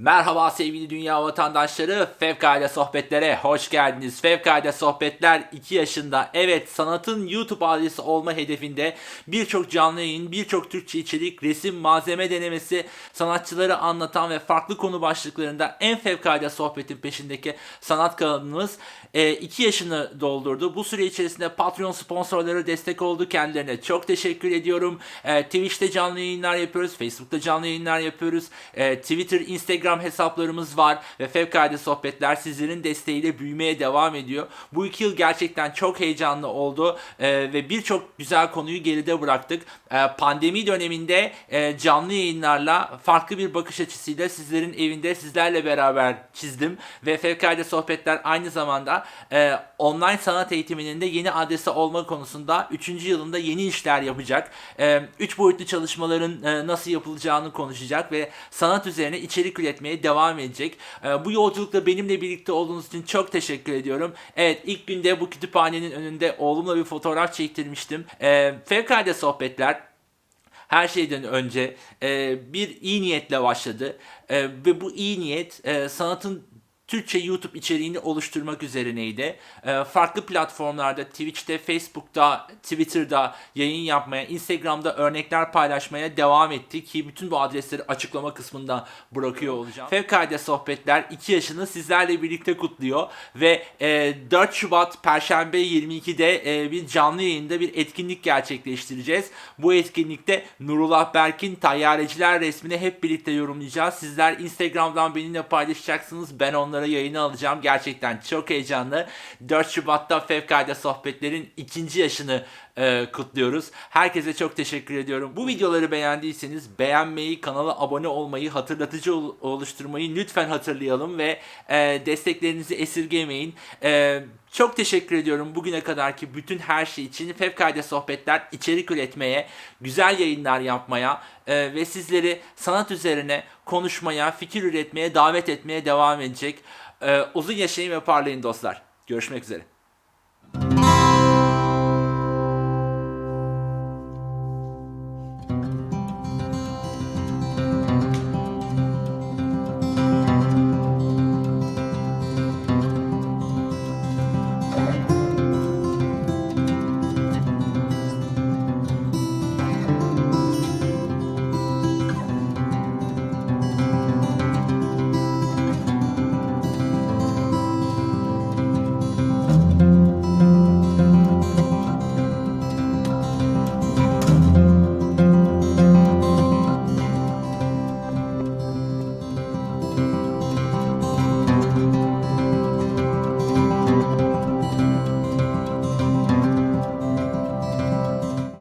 Merhaba sevgili dünya vatandaşları, Fevkalade Sohbetlere hoş geldiniz. Fevkalade Sohbetler 2 yaşında. Evet, sanatın YouTube adresi olma hedefinde birçok canlı yayın, birçok Türkçe içerik, resim, malzeme denemesi, sanatçıları anlatan ve farklı konu başlıklarında en fevkalade sohbetin peşindeki sanat kanalımız 2 yaşını doldurdu. Bu süre içerisinde Patreon sponsorları destek oldu. Kendilerine çok teşekkür ediyorum. E, Twitch'te canlı yayınlar yapıyoruz, Facebook'ta canlı yayınlar yapıyoruz. E, Twitter, Instagram hesaplarımız var ve fevkalade sohbetler sizlerin desteğiyle büyümeye devam ediyor. Bu iki yıl gerçekten çok heyecanlı oldu e, ve birçok güzel konuyu geride bıraktık. E, pandemi döneminde e, canlı yayınlarla farklı bir bakış açısıyla sizlerin evinde sizlerle beraber çizdim ve fevkalade sohbetler aynı zamanda e, online sanat eğitiminin de yeni adresi olma konusunda 3. yılında yeni işler yapacak. 3 boyutlu çalışmaların e, nasıl yapılacağını konuşacak ve sanat üzerine içerik üretmeye devam edecek. E, bu yolculukta benimle birlikte olduğunuz için çok teşekkür ediyorum. Evet ilk günde bu kütüphanenin önünde oğlumla bir fotoğraf çektirmiştim. E, fevkalade sohbetler her şeyden önce e, bir iyi niyetle başladı E, ve bu iyi niyet e, sanatın Türkçe YouTube içeriğini oluşturmak üzerineydi. E, farklı platformlarda Twitch'te, Facebook'ta, Twitter'da yayın yapmaya, Instagram'da örnekler paylaşmaya devam etti ki bütün bu adresleri açıklama kısmında bırakıyor olacağım. Fevkalade Sohbetler 2 yaşını sizlerle birlikte kutluyor ve e, 4 Şubat Perşembe 22'de e, bir canlı yayında bir etkinlik gerçekleştireceğiz. Bu etkinlikte Nurullah Berk'in tayyareciler resmini hep birlikte yorumlayacağız. Sizler Instagram'dan benimle paylaşacaksınız. Ben onlara yayını alacağım. Gerçekten çok heyecanlı. 4 Şubat'ta Fevkalade Sohbetler'in ikinci yaşını e, kutluyoruz. Herkese çok teşekkür ediyorum. Bu videoları beğendiyseniz beğenmeyi, kanala abone olmayı, hatırlatıcı ol- oluşturmayı lütfen hatırlayalım ve e, desteklerinizi esirgemeyin. E, çok teşekkür ediyorum bugüne kadarki bütün her şey için. Fevkalade Sohbetler içerik üretmeye, güzel yayınlar yapmaya e, ve sizleri sanat üzerine konuşmaya, fikir üretmeye, davet etmeye devam edecek. E, uzun yaşayın ve parlayın dostlar. Görüşmek üzere.